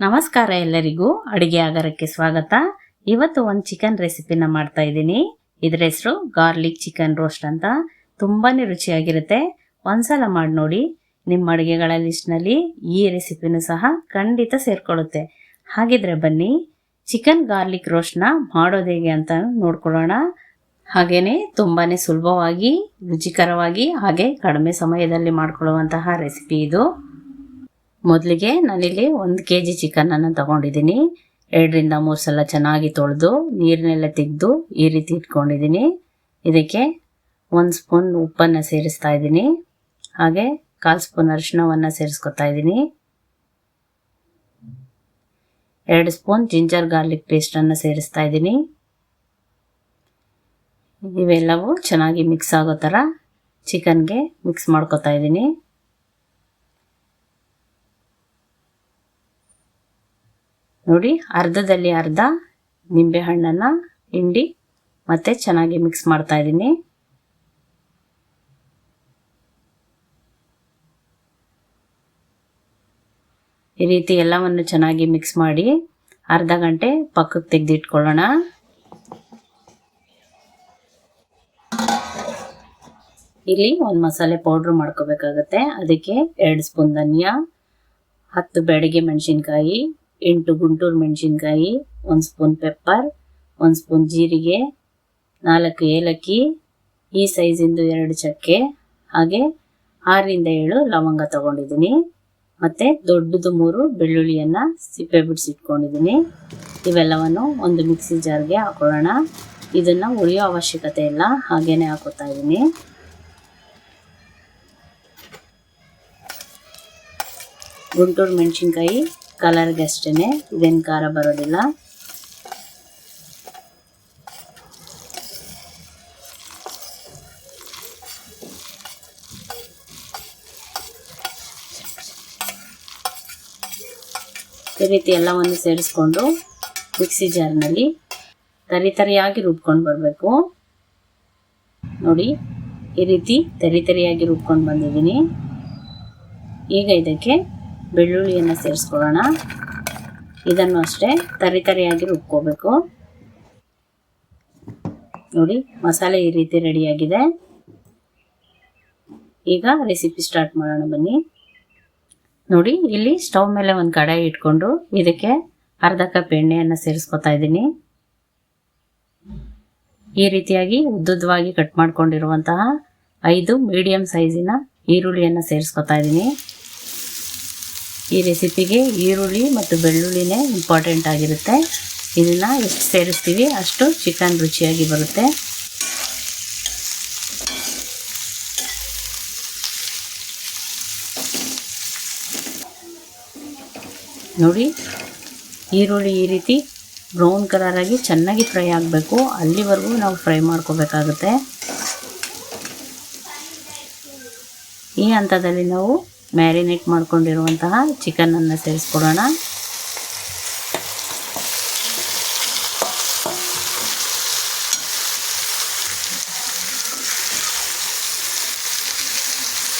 ನಮಸ್ಕಾರ ಎಲ್ಲರಿಗೂ. ಅಡುಗೆ ಆಗರಕ್ಕೆ ಸ್ವಾಗತ. ಇವತ್ತು ಒಂದು ಚಿಕನ್ ರೆಸಿಪಿನ ಮಾಡ್ತಾ ಇದ್ದೀನಿ. ಇದ್ರ ಹೆಸರು ಗಾರ್ಲಿಕ್ ಚಿಕನ್ ರೋಸ್ಟ್ ಅಂತ. ತುಂಬಾನೇ ರುಚಿಯಾಗಿರುತ್ತೆ. ಒಂದ್ಸಲ ಮಾಡಿ ನೋಡಿ. ನಿಮ್ಮ ಅಡುಗೆಗಳ ಲಿಸ್ಟ್ನಲ್ಲಿ ಈ ರೆಸಿಪಿನೂ ಸಹ ಖಂಡಿತ ಸೇರ್ಕೊಳ್ಳುತ್ತೆ. ಹಾಗಿದ್ರೆ ಬನ್ನಿ. ಚಿಕನ್ ಗಾರ್ಲಿಕ್ ರೋಸ್ಟ್ನ ಮಾಡೋದು ಹೇಗೆ ಅಂತ ನೋಡ್ಕೊಳ್ಳೋಣ. ಹಾಗೇನೆ ತುಂಬಾನೇ ಸುಲಭವಾಗಿ, ರುಚಿಕರವಾಗಿ, ಹಾಗೆ ಕಡಿಮೆ ಸಮಯದಲ್ಲಿ ಮಾಡ್ಕೊಳ್ಳುವಂತಹ ರೆಸಿಪಿ ಇದು. ಮೊದಲಿಗೆ ನಾನಿಲ್ಲಿ ಒಂದು ಕೆ ಜಿ ಚಿಕನನ್ನು ತಗೊಂಡಿದ್ದೀನಿ. ಎರಡರಿಂದ ಮೂರು ಸಲ ಚೆನ್ನಾಗಿ ತೊಳೆದು ನೀರನ್ನೆಲ್ಲ ತೆಗೆದು ಈ ರೀತಿ ಇಟ್ಕೊಂಡಿದ್ದೀನಿ. ಇದಕ್ಕೆ ಒಂದು ಸ್ಪೂನ್ ಉಪ್ಪನ್ನು ಸೇರಿಸ್ತಾ ಇದ್ದೀನಿ. ಹಾಗೆ ಕಾಲು ಸ್ಪೂನ್ ಅರಿಶಿಣವನ್ನು ಸೇರಿಸ್ಕೊತಾ ಇದ್ದೀನಿ. ಎರಡು ಸ್ಪೂನ್ ಜಿಂಜರ್ ಗಾರ್ಲಿಕ್ ಪೇಸ್ಟನ್ನು ಸೇರಿಸ್ತಾ ಇದ್ದೀನಿ. ಇವೆಲ್ಲವೂ ಚೆನ್ನಾಗಿ ಮಿಕ್ಸ್ ಆಗೋ ಥರ ಚಿಕನ್ಗೆ ಮಿಕ್ಸ್ ಮಾಡ್ಕೊತಾ ಇದ್ದೀನಿ. ನೋಡಿ, ಅರ್ಧದಲ್ಲಿ ಅರ್ಧ ನಿಂಬೆ ಹಣ್ಣನ್ನು ಹಿಂಡಿ ಮತ್ತೆ ಚೆನ್ನಾಗಿ ಮಿಕ್ಸ್ ಮಾಡ್ತಾ ಇದ್ದೀನಿ. ಈ ರೀತಿ ಎಲ್ಲವನ್ನು ಚೆನ್ನಾಗಿ ಮಿಕ್ಸ್ ಮಾಡಿ ಅರ್ಧ ಗಂಟೆ ಪಕ್ಕಕ್ಕೆ ತೆಗೆದಿಟ್ಕೊಳ್ಳೋಣ. ಇಲ್ಲಿ ಒಂದು ಮಸಾಲೆ ಪೌಡ್ರ್ ಮಾಡ್ಕೋಬೇಕಾಗತ್ತೆ. ಅದಕ್ಕೆ ಎರಡು ಸ್ಪೂನ್ ಧನಿಯಾ, ಹತ್ತು ಬೆಳಗ್ಗೆ ಮೆಣಸಿನ್ಕಾಯಿ ಎಂಟು ಗುಂಟೂರು ಮೆಣಸಿನ್ಕಾಯಿ, ಒಂದು ಸ್ಪೂನ್ ಪೆಪ್ಪರ್, ಒಂದು ಸ್ಪೂನ್ ಜೀರಿಗೆ, ನಾಲ್ಕು ಏಲಕ್ಕಿ, ಈ ಸೈಜಿಂದು ಎರಡು ಚಕ್ಕೆ, ಹಾಗೆ ಆರರಿಂದ ಏಳು ಲವಂಗ ತಗೊಂಡಿದ್ದೀನಿ. ಮತ್ತು ದೊಡ್ಡದು ಮೂರು ಬೆಳ್ಳುಳ್ಳಿಯನ್ನು ಸಿಪ್ಪೆ ಬಿಡಿಸಿಟ್ಕೊಂಡಿದ್ದೀನಿ ಇವೆಲ್ಲವನ್ನು ಒಂದು ಮಿಕ್ಸಿ ಜಾರ್ಗೆ ಹಾಕೊಳ್ಳೋಣ. ಇದನ್ನು ಉಳಿಯೋ ಅವಶ್ಯಕತೆ ಇಲ್ಲ ಹಾಗೇ ಹಾಕೋತಾ ಇದ್ದೀನಿ. ಗುಂಟೂರು ಮೆಣಸಿನ್ಕಾಯಿ ಕಲರ್ಗೆ ಅಷ್ಟೇ ಇದೇನು ಖಾರ ಬರೋದಿಲ್ಲ. ಈ ರೀತಿ ಎಲ್ಲವನ್ನು ಸೇರಿಸ್ಕೊಂಡು ಮಿಕ್ಸಿ ಜಾರ್ನಲ್ಲಿ ತರಿ ತರಿಯಾಗಿ ರುಬ್ಕೊಂಡು ಬರಬೇಕು. ನೋಡಿ, ಈ ರೀತಿ ತರಿ ತರಿಯಾಗಿ ರುಬ್ಕೊಂಡು ಬಂದಿದ್ದೀನಿ. ಈಗ ಇದಕ್ಕೆ ಬೆಳ್ಳುಳ್ಳಿಯನ್ನು ಸೇರಿಸ್ಕೊಳ್ಳೋಣ. ಇದನ್ನು ಅಷ್ಟೇ ತರಿ ತರಿಯಾಗಿ ರುಬ್ಕೋಬೇಕು. ನೋಡಿ, ಮಸಾಲೆ ಈ ರೀತಿ ರೆಡಿಯಾಗಿದೆ. ಈಗ ರೆಸಿಪಿ ಸ್ಟಾರ್ಟ್ ಮಾಡೋಣ ಬನ್ನಿ. ನೋಡಿ, ಇಲ್ಲಿ ಸ್ಟವ್ ಮೇಲೆ ಒಂದು ಕಡಾಯಿ ಇಟ್ಕೊಂಡು ಇದಕ್ಕೆ ಅರ್ಧ ಕಪ್ ಎಣ್ಣೆಯನ್ನು ಸೇರಿಸ್ಕೊತಾ ಇದ್ದೀನಿ. ಈ ರೀತಿಯಾಗಿ ಉದ್ದುದ್ದವಾಗಿ ಕಟ್ ಮಾಡ್ಕೊಂಡಿರುವಂತಹ ಐದು ಮೀಡಿಯಂ ಸೈಜಿನ ಈರುಳ್ಳಿಯನ್ನು ಸೇರಿಸ್ಕೊತಾ ಇದ್ದೀನಿ. ಈ ರೆಸಿಪಿಗೆ ಈರುಳ್ಳಿ ಮತ್ತು ಬೆಳ್ಳುಳ್ಳಿನೇ ಇಂಪಾರ್ಟೆಂಟ್ ಆಗಿರುತ್ತೆ. ಇದನ್ನು ಎಷ್ಟು ಸೇರಿಸ್ತೀವಿ ಅಷ್ಟು ಚಿಕನ್ ರುಚಿಯಾಗಿ ಬರುತ್ತೆ. ನೋಡಿ, ಈರುಳ್ಳಿ ಈ ರೀತಿ ಬ್ರೌನ್ ಕಲರಾಗಿ ಚೆನ್ನಾಗಿ ಫ್ರೈ ಆಗಬೇಕು. ಅಲ್ಲಿವರೆಗೂ ನಾವು ಫ್ರೈ ಮಾಡ್ಕೋಬೇಕಾಗುತ್ತೆ. ಈ ಹಂತದಲ್ಲಿ ನಾವು ಮ್ಯಾರಿನೇಟ್ ಮಾಡ್ಕೊಂಡಿರುವಂತಹ ಚಿಕನನ್ನು ಸೇರಿಸ್ಕೊಡೋಣ.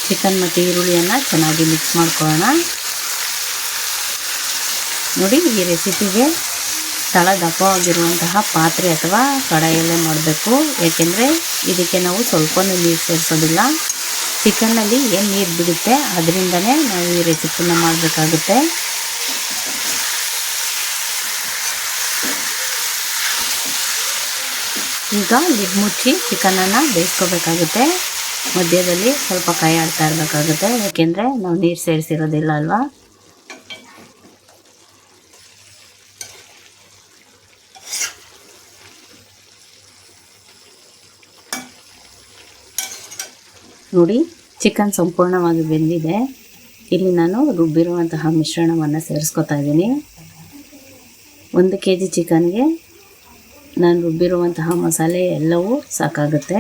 ಚಿಕನ್ ಮತ್ತು ಈರುಳ್ಳಿಯನ್ನು ಚೆನ್ನಾಗಿ ಮಿಕ್ಸ್ ಮಾಡ್ಕೊಳ್ಳೋಣ. ನೋಡಿ, ಈ ರೆಸಿಪಿಗೆ ತಳ ದಪ್ಪವಾಗಿರುವಂತಹ ಪಾತ್ರೆ ಅಥವಾ ಕಡಾಯಲ್ಲೇ ಮಾಡಬೇಕು. ಏಕೆಂದರೆ ಇದಕ್ಕೆ ನಾವು ಸ್ವಲ್ಪ ನೀರು ಸೇರಿಸೋದಿಲ್ಲ. ಚಿಕನ್ನಲ್ಲಿ ಏನು ನೀರು ಬಿಡುತ್ತೆ ಅದರಿಂದನೇ ನಾವು ಈ ರೆಸಿಪಿನ ಮಾಡಬೇಕಾಗುತ್ತೆ. ಈಗ ಲಿಡ್ ಮುಚ್ಚಿ ಚಿಕನನ್ನು ಬೇಯಿಸ್ಕೋಬೇಕಾಗುತ್ತೆ. ಮಧ್ಯದಲ್ಲಿ ಸ್ವಲ್ಪ ಕೈ ಆಡ್ತಾ ಇರಬೇಕಾಗುತ್ತೆ. ಯಾಕೆಂದರೆ ನಾವು ನೀರು ಸೇರಿಸಿರೋದಿಲ್ಲ ಅಲ್ವಾ? ನೋಡಿ ಚಿಕನ್ ಸಂಪೂರ್ಣವಾಗಿ ಬೆಂದಿದೆ. ಇಲ್ಲಿ ನಾನು ರುಬ್ಬಿರುವಂತಹ ಮಿಶ್ರಣವನ್ನು ಸೇರಿಸ್ಕೊತಾ ಇದ್ದೀನಿ. ಒಂದು ಕೆ ಜಿ ಚಿಕನ್ಗೆ ನಾನು ರುಬ್ಬಿರುವಂತಹ ಮಸಾಲೆ ಎಲ್ಲವೂ ಸಾಕಾಗುತ್ತೆ.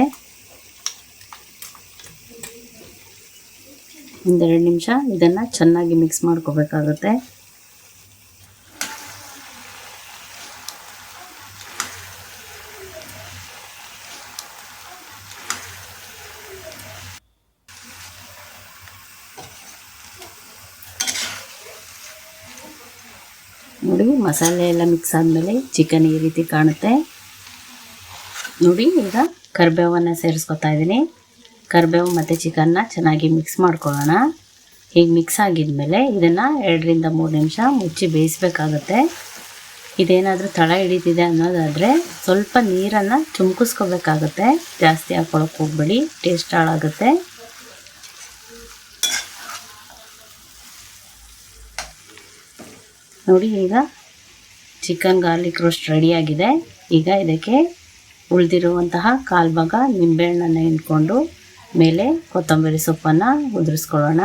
ಒಂದೆರಡು ನಿಮಿಷ ಇದನ್ನು ಚೆನ್ನಾಗಿ ಮಿಕ್ಸ್ ಮಾಡ್ಕೋಬೇಕಾಗುತ್ತೆ. ನೋಡಿ, ಮಸಾಲೆ ಎಲ್ಲ ಮಿಕ್ಸ್ ಆದಮೇಲೆ ಚಿಕನ್ ಈ ರೀತಿ ಕಾಣುತ್ತೆ. ನೋಡಿ, ಈಗ ಕರಿಬೇವನ್ನು ಸೇರಿಸ್ಕೊತಾ ಇದ್ದೀನಿ. ಕರಿಬೇವು ಮತ್ತು ಚಿಕನ್ನ ಚೆನ್ನಾಗಿ ಮಿಕ್ಸ್ ಮಾಡ್ಕೊಳ್ಳೋಣ. ಹೀಗೆ ಮಿಕ್ಸ್ ಆಗಿದ್ಮೇಲೆ ಇದನ್ನು ಎರಡರಿಂದ ಮೂರು ನಿಮಿಷ ಮುಚ್ಚಿ ಬೇಯಿಸ್ಬೇಕಾಗತ್ತೆ. ಇದೇನಾದರೂ ತಳ ಹಿಡಿತಿದೆ ಅನ್ನೋದಾದರೆ ಸ್ವಲ್ಪ ನೀರನ್ನು ಚುಮ್ಕಿಸ್ಕೋಬೇಕಾಗತ್ತೆ. ಜಾಸ್ತಿ ಹಾಕ್ಕೊಳಕ್ಕೆ ಹೋಗ್ಬೇಡಿ, ಟೇಸ್ಟ್ ಹಾಳಾಗುತ್ತೆ. ನೋಡಿ ಈಗ ಚಿಕನ್ ಗಾರ್ಲಿಕ್ ರೋಸ್ಟ್ ರೆಡಿಯಾಗಿದೆ. ಈಗ ಇದಕ್ಕೆ ಉಳಿದಿರುವಂತಹ ಕಾಲು ಭಾಗ ನಿಂಬೆಹಣ್ಣನ್ನು ಹಿಂಡ್ಕೊಂಡು ಮೇಲೆ ಕೊತ್ತಂಬರಿ ಸೊಪ್ಪನ್ನು ಉದುರಿಸ್ಕೊಳ್ಳೋಣ.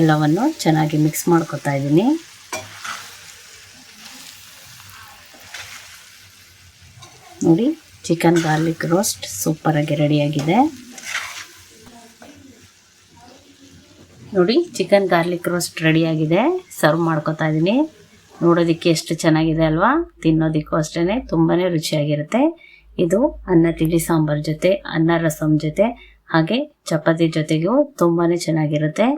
ಎಲ್ಲವನ್ನು ಚೆನ್ನಾಗಿ ಮಿಕ್ಸ್ ಮಾಡ್ಕೊತಾ ಇದ್ದೀನಿ. ನೋಡಿ ಚಿಕನ್ ಗಾರ್ಲಿಕ್ ರೋಸ್ಟ್ ಸೂಪರಾಗಿ ರೆಡಿಯಾಗಿದೆ. ನೋಡಿ ಚಿಕನ್ ಗಾರ್ಲಿಕ್ ರೋಸ್ಟ್ ರೆಡಿಯಾಗಿದೆ ಸರ್ವ್ ಮಾಡ್ಕೊತಾ ಇದ್ದೀನಿ ನೋಡೋದಕ್ಕೆ ಎಷ್ಟು ಚೆನ್ನಾಗಿದೆ ಅಲ್ವಾ? ತಿನ್ನೋದಕ್ಕೂ ಅಷ್ಟೇ ತುಂಬಾ ರುಚಿಯಾಗಿರುತ್ತೆ. ಇದು ಅನ್ನ ತಿಳಿ ಸಾಂಬಾರ್ ಜೊತೆ, ಅನ್ನ ರಸಂ ಜೊತೆ, ಹಾಗೆ ಚಪಾತಿ ಜೊತೆಗೂ ತುಂಬಾ ಚೆನ್ನಾಗಿರುತ್ತೆ.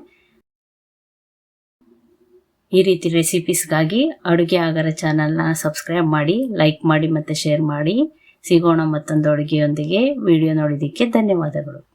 ಈ ರೀತಿ ರೆಸಿಪೀಸ್ಗಾಗಿ ಅಡುಗೆ ಆಗರ ಚಾನಲ್ನ ಸಬ್ಸ್ಕ್ರೈಬ್ ಮಾಡಿ ಲೈಕ್ ಮಾಡಿ ಮತ್ತು ಶೇರ್ ಮಾಡಿ. ಸಿಗೋಣ ಮತ್ತೊಂದು ಅಡುಗೆಯೊಂದಿಗೆ. ವಿಡಿಯೋ ನೋಡಿದ್ದಕ್ಕೆ ಧನ್ಯವಾದಗಳು.